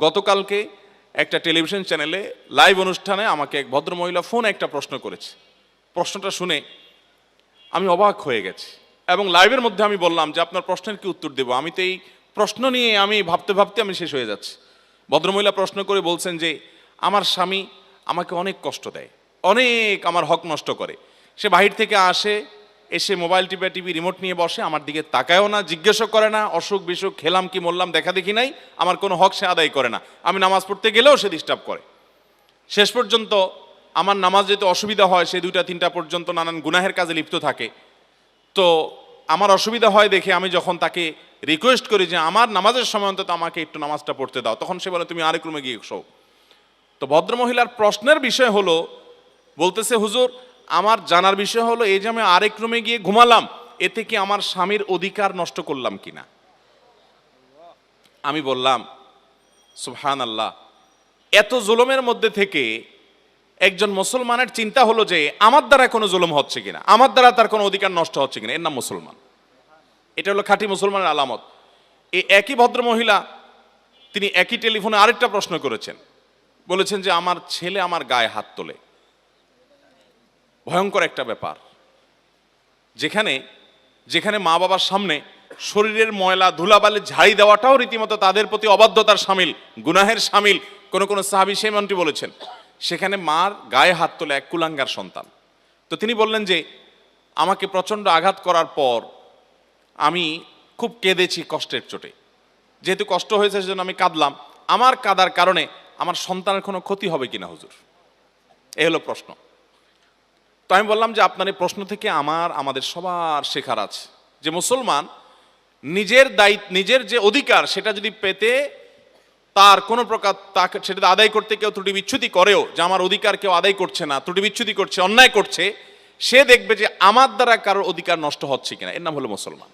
গতকালকে একটা টেলিভিশন চ্যানেলে লাইভ অনুষ্ঠানে আমাকে এক ভদ্রমহিলা ফোন একটা প্রশ্ন করেছে। প্রশ্নটা শুনে আমি অবাক হয়ে গেছি এবং লাইভের মধ্যে আমি বললাম যে আপনার প্রশ্নের কি উত্তর দেবো? আমি তো এই প্রশ্ন নিয়ে আমি ভাবতে ভাবতে আমি শেষ হয়ে যাচ্ছি। ভদ্রমহিলা প্রশ্ন করে বলছেন যে, আমার স্বামী আমাকে অনেক কষ্ট দেয়, অনেক আমার হক নষ্ট করে। সে বাহির থেকে আসে এসে মোবাইল টিপে টিভি রিমোট নিয়ে বসে, আমার দিকে তাকায়ও না, জিজ্ঞেসও করে না, অসুখ বিসুখ, খেলাম কি মরলাম, দেখা দেখি নাই, আমার কোনো হক সে আদায় করে না। আমি নামাজ পড়তে গেলেও সে ডিস্টার্ব করে। শেষ পর্যন্ত আমার নামাজ যেতে অসুবিধা হয়, সে দুইটা তিনটা পর্যন্ত নানান গুনাহের কাজে লিপ্ত থাকে। তো আমার অসুবিধা হয় দেখে আমি যখন তাকে রিকোয়েস্ট করি যে, আমার নামাজের সময় অন্তত আমাকে একটু নামাজটা পড়তে দাও। তখন সে বলে, তুমি আরেক রুমে গিয়ে শো তো ভদ্রমহিলার প্রশ্নের বিষয় হলো, বলতেছে, হুজুর আমার জানার বিষয় হলো, এই যে আমি আরেক রুমে গিয়ে ঘুমালাম, এতে কি আমার স্বামীর অধিকার নষ্ট করলাম কিনা? আমি বললাম সুবহান আল্লাহ এত জুলমের মধ্যে থেকে একজন মুসলমানের চিন্তা হলো যে, আমার দ্বারা কোনো জুলুম হচ্ছে কিনা? আমার দ্বারা তার কোনো অধিকার নষ্ট হচ্ছে কিনা? এর নাম মুসলমান। এটা হলো খাঁটি মুসলমানের আলামত। এই একই ভদ্র মহিলা তিনি একই টেলিফোনে আরেকটা প্রশ্ন করেছেন। বলেছেন যে, আমার ছেলে আমার গায়ে হাত তোলে। ভয়ঙ্কর একটা ব্যাপার। যেখানে যেখানে মা বাবার সামনে শরীরের ময়লা ধুলাবালি ঝাড়ি দেওয়াটাও রীতিমতো তাদের প্রতি অবাধ্যতার সামিল, গুনাহের সামিল, কোনো কোনো সাহাবি সেমনটি বলেছেন। সেখানে মার গায়ে হাত তোলে এক কুলাঙ্গার সন্তান। তো তিনি বললেন যে, আমাকে প্রচণ্ড আঘাত করার পর আমি খুব কেঁদেছি কষ্টের চোটে। যেহেতু কষ্ট হয়েছে সেজন্য আমি কাঁদলাম। আমার কাদার কারণে আমার সন্তানের কোনো ক্ষতি হবে কিনা হুজুর? এ হলো প্রশ্ন। তো আমি বললাম যে আপনার এই প্রশ্ন থেকে আমার, আমাদের সবার শেখার আছে। যে মুসলমান নিজের দায়িত্ব, নিজের যে অধিকার সেটা যদি পেতে তার কোনো প্রকার তাকে, সেটা আদায় করতে কেউ ত্রুটি বিচ্ছুতি করেও, যে আমার অধিকার কেউ আদায় করছে না, ত্রুটি বিচ্ছুতি করছে, অন্যায় করছে, সে দেখবে যে আমার দ্বারা কারোর অধিকার নষ্ট হচ্ছে কিনা। এর নাম হলো মুসলমান।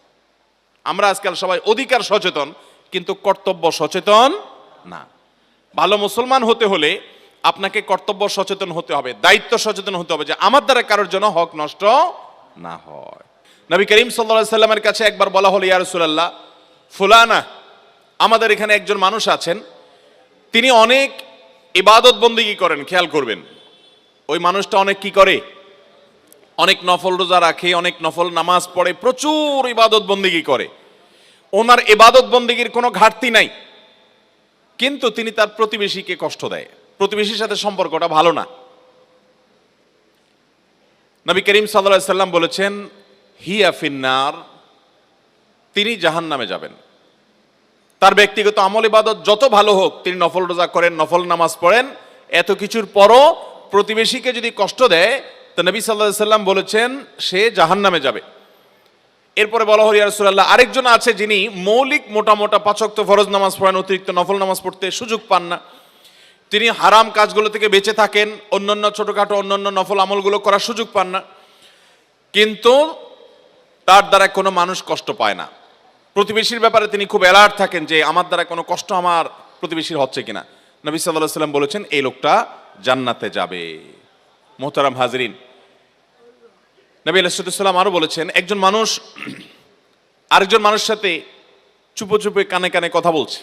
আমরা আজকাল সবাই অধিকার সচেতন, কিন্তু কর্তব্য সচেতন না। ভালো মুসলমান হতে হলে আপনাকে কর্তব্য সচেতন হতে হবে, দায়িত্ব সচেতন হতে হবে যে আমার দ্বারা কারোর জন্য হক নষ্ট না হয়। নবী করিম সাল্লা সাল্লামের কাছে একবার বলা হলো, ইয়া রাসূলুল্লাহ, ফুলানা, আমাদের এখানে একজন মানুষ আছেন, তিনি অনেক ইবাদত বন্দিগি করেন, খেয়াল করবেন। ওই মানুষটা অনেক কি করে? অনেক নফল রোজা রাখে, অনেক নফল নামাজ পড়ে, প্রচুর ইবাদত বন্দিগি করে। ওনার ইবাদত বন্দিগির কোনো ঘাটতি নাই, কিন্তু তিনি তার প্রতিবেশীকে কষ্ট দেয়। প্রতিবেশীর সাথে সম্পর্কটা ভালো না। নবী করিম সাল্লা সাল্লাম বলেছেন, হিয়া ফিন্নার তিনি জাহান নামে যাবেন। তার ব্যক্তিগত আমল ইবাদত যত ভালো হোক, তিনি নফল রোজা করেন, নফল নামাজ পড়েন, এত কিছুর পরও প্রতিবেশীকে যদি কষ্ট দেয়, তো নবী সাল্লাহ সাল্লাম বলেছেন, সে জাহান নামে যাবে। এরপরে বলা হল ইয়ারসুল্লাহ আরেকজন আছে যিনি মৌলিক মোটা মোটা পাচক্ত ফরজ নামাজ পড়েন, অতিরিক্ত নফল নামাজ পড়তে সুযোগ পান না। তিনি হারাম কাজগুলো থেকে বেঁচে থাকেন, অন্যান্য ছোটখাটো, অন্যান্য নফল আমলগুলো করার সুযোগ পান না। কিন্তু তার দ্বারা কোনো মানুষ কষ্ট পায় না। প্রতিবেশীর ব্যাপারে তিনি খুব অ্যালার্ট থাকেন যে আমার দ্বারা কোনো কষ্ট আমার প্রতিবেশীর হচ্ছে কিনা। নবী সাল্লাহ সাল্লাম বলেছেন, এই লোকটা জান্নাতে যাবে। মোহতারাম হাজরিন, নবী আলাইসাল্লাম আরও বলেছেন, একজন মানুষ আরেকজন মানুষের সাথে চুপো চুপে কানে কানে কথা বলছে,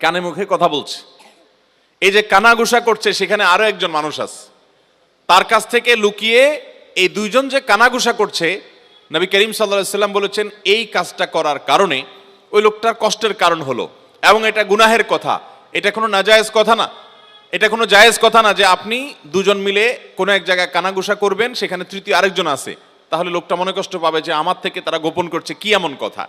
কানে মুখে কথা বলছে। এই যে কানাঘুষা করছে, সেখানে আরও একজন মানুষ আছে। তার কাছ থেকে লুকিয়ে এই দুইজন যে কানাঘুষা করছে, নবী করিম সাল্লা সাল্লাম বলেছেন, এই কাজটা করার কারণে ওই লোকটার কষ্টের কারণ হলো। এবং এটা গুনাহের কথা। এটা কোনো নাজায়েজ কথা না। এটা কোনো জায়েজ কথা না যে আপনি দুজন মিলে কোনো এক জায়গায় কানাঘুষা করবেন, সেখানে তৃতীয় আরেকজন আছে। তাহলে লোকটা মনে কষ্ট পাবে যে আমার থেকে তারা গোপন করছে, কি এমন কথা?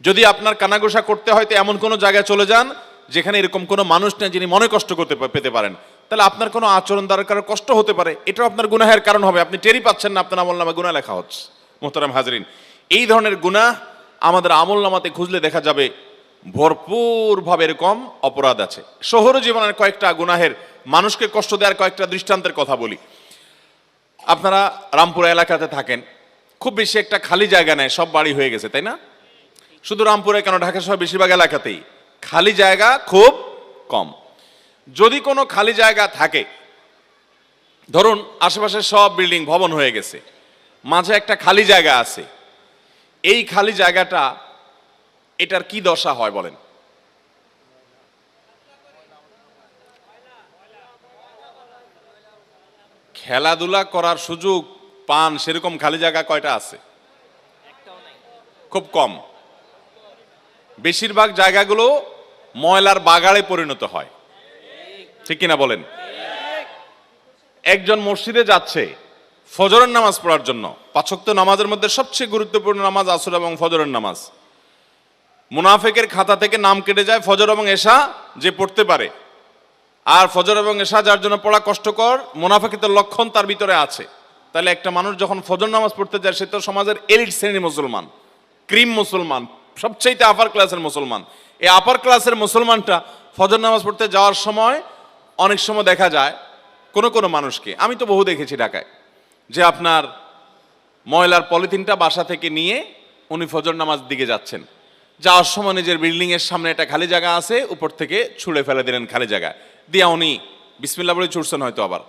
যদি আপনার কানাঘোষা করতে হয়, তো এমন কোনো জায়গায় চলে যান যেখানে এরকম কোনো মানুষ নেই যিনি মনে কষ্ট করতে পেতে পারেন। তাহলে আপনার কোনো আচরণ দ্বারা কারও কষ্ট হতে পারে, এটাও আপনার গুনাহের কারণ হবে। আপনি টেরি পাচ্ছেন না আপনার আমল নামে গুণা লেখা হচ্ছে, মোহতারাম হাজরিন। এই ধরনের গুনাহ আমাদের আমল নামাতে খুঁজলে দেখা যাবে ভরপুরভাবে এরকম অপরাধ আছে। শহর জীবনের কয়েকটা গুনাহের, মানুষকে কষ্ট দেওয়ার কয়েকটা দৃষ্টান্তের কথা বলি। আপনারা রামপুরা এলাকাতে থাকেন, খুব বেশি একটা খালি জায়গা নেয় সব বাড়ি হয়ে গেছে, তাই না? শুধু রামপুরে কেন ঢাকা সহ বেশিরভাগ এলাকাতেই। খালি জায়গা খুব কম। যদি কোনো খালি জায়গা থাকে, ধরুন আশেপাশে সব বিল্ডিং ভবন হয়ে গেছে, মাঝে একটা খালি জায়গা আছে, এই খালি জায়গাটা এটার কি দশা হয় বলেন? খেলাধুলা করার সুযোগ পান সেরকম খালি জায়গা কয়টা আছে? খুব কম। বেশিরভাগ জায়গাগুলো ময়লার বাগাড়ে পরিণত হয়। ঠিক কিনা বলেন? একজন মসজিদে যাচ্ছে, ফজরের নামাজ পড়ার জন্য। পাঁচক্ত নামাজের মধ্যে সবচেয়ে গুরুত্বপূর্ণ নামাজ আসর এবং ফজরের নামাজ। মুনাফেকের খাতা থেকে নাম কেটে যায় ফজর এবং এশা যে পড়তে পারে। আর ফজর এবং এশা যার জন্য পড়া কষ্টকর মুনাফেকিতের লক্ষণ তার ভিতরে আছে। তাহলে একটা মানুষ যখন ফজর নামাজ পড়তে যায়, সে তো সমাজের এলিট শ্রেণির মুসলমান, ক্রিম মুসলমান, সবচাইতে আপার ক্লাসের মুসলমান। এই আপার ক্লাসের মুসলমানটা ফজর নামাজ পড়তে যাওয়ার সময় অনেক সময় দেখা যায় কোনো কোনো মানুষকে, আমি তো বহু দেখেছি ঢাকায়, যে আপনার ময়লার পলিথিনটা বাসা থেকে নিয়ে উনি ফজর নামাজ দিকে যাচ্ছেন। যাওয়ার সময় নিজের বিল্ডিং এর সামনে একটা খালি জায়গা আছে, উপর থেকে ছুঁড়ে ফেলে দিলেন খালি জায়গা। দিয়া উনি বিসমিল্লা বলে ছুটছেন হয়তো আবার।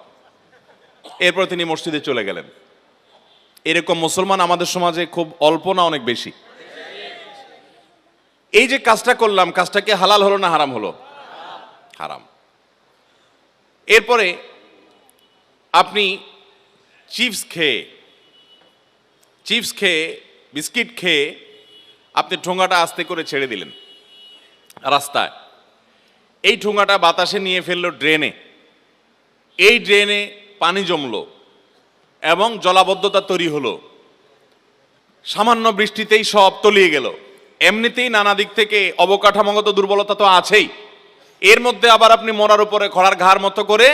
এরপর তিনি মসজিদে চলে গেলেন। এরকম মুসলমান আমাদের সমাজে খুব অল্প না অনেক বেশি। এই যে কাজটা করলাম কাজটা কি হালাল হলো না হারাম হলো? হারাম। এরপরে আপনি চিপস খেয়ে চিপস খেয়ে, বিস্কিট খেয়ে আপনি ঠোঙাটা আস্তে করে ছেড়ে দিলেন রাস্তায়। এই ঠোঙাটা বাতাসে নিয়ে ফেলল ড্রেনে। এই ড্রেনে পানি জমলো এবং জলাবদ্ধতা তৈরি হলো। সামান্য বৃষ্টিতেই সব তলিয়ে গেল। এমনিতেই নানা দিক থেকে অবকাঠামোগত দুর্বলতা তো আছেই। এর মধ্যে আবার আপনি মরার উপরে খড়ার ঘাড় মতো করে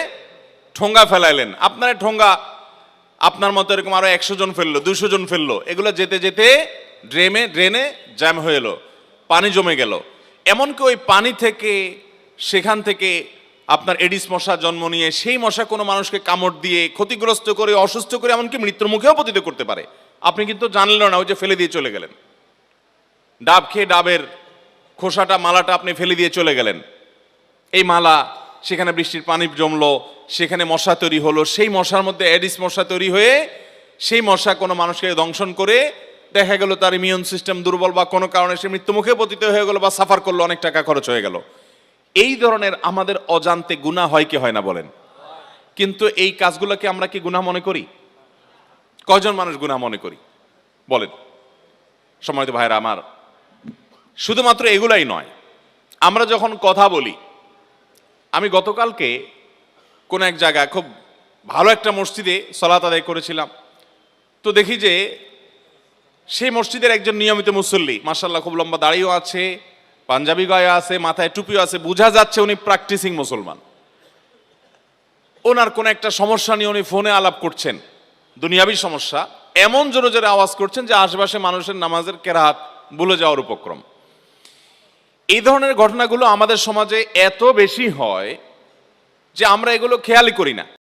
ঠোঙ্গা ফেলাইলেন। আপনার ঠোঙ্গা আপনার মতো এরকম আরও একশো জন ফেলল দুশো জন ফেলল। এগুলো যেতে যেতে ড্রেমে, ড্রেনে জ্যাম হয়ে এলো, পানি জমে গেল। এমনকি ওই পানি থেকে সেখান থেকে আপনার এডিস মশা জন্ম নিয়ে সেই মশা কোনো মানুষকে কামড় দিয়ে ক্ষতিগ্রস্ত করে, অসুস্থ করে, এমনকি মৃত্যুর মুখেও পতিত করতে পারে। আপনি কিন্তু জানলেন না, ওই যে ফেলে দিয়ে চলে গেলেন। ডাব খেয়ে ডাবের খোসাটা, মালাটা আপনি ফেলে দিয়ে চলে গেলেন। এই মালা, সেখানে বৃষ্টির পানি জমলো, সেখানে মশা তৈরি হলো, সেই মশার মধ্যে অ্যাডিস মশা তৈরি হয়ে, সেই মশা কোনো মানুষকে দংশন করে, দেখা গেল তার ইমিউন সিস্টেম দুর্বল বা কোনো কারণে সে মৃত্যুমুখে পতিত হয়ে গেল বা সাফার করল, অনেক টাকা খরচ হয়ে গেল। এই ধরনের আমাদের অজান্তে গুণা হয় কি হয় না বলেন? কিন্তু এই কাজগুলোকে আমরা কি গুণা মনে করি? কয়জন মানুষ গুণা মনে করি? বলেন। সময় তো ভাইরা আমার শুধুমাত্র এগুলাই নয়। আমরা যখন কথা বলি, আমি গতকালকে কোন এক জায়গায় খুব ভালো একটা মসজিদে সলাত আদায় করেছিলাম। তো দেখি যে সেই মসজিদের একজন নিয়মিত মুসল্লি মার্শাল্লাহ খুব লম্বা দাড়িও আছে, পাঞ্জাবি গায়ে আছে, মাথায় টুপিও আছে, বোঝা যাচ্ছে উনি প্র্যাকটিসিং মুসলমান। ওনার কোন একটা সমস্যা নিয়ে উনি ফোনে আলাপ করছেন, দুনিয়াবি সমস্যা, এমন জোরে জোরে আওয়াজ করছেন যে আশেপাশে মানুষের নামাজের কেরাত ভুলে যাওয়ার উপক্রম। এই ধরনের ঘটনাগুলো আমাদের সমাজে এত বেশি হয় যে আমরা এগুলো খেয়ালই করি না।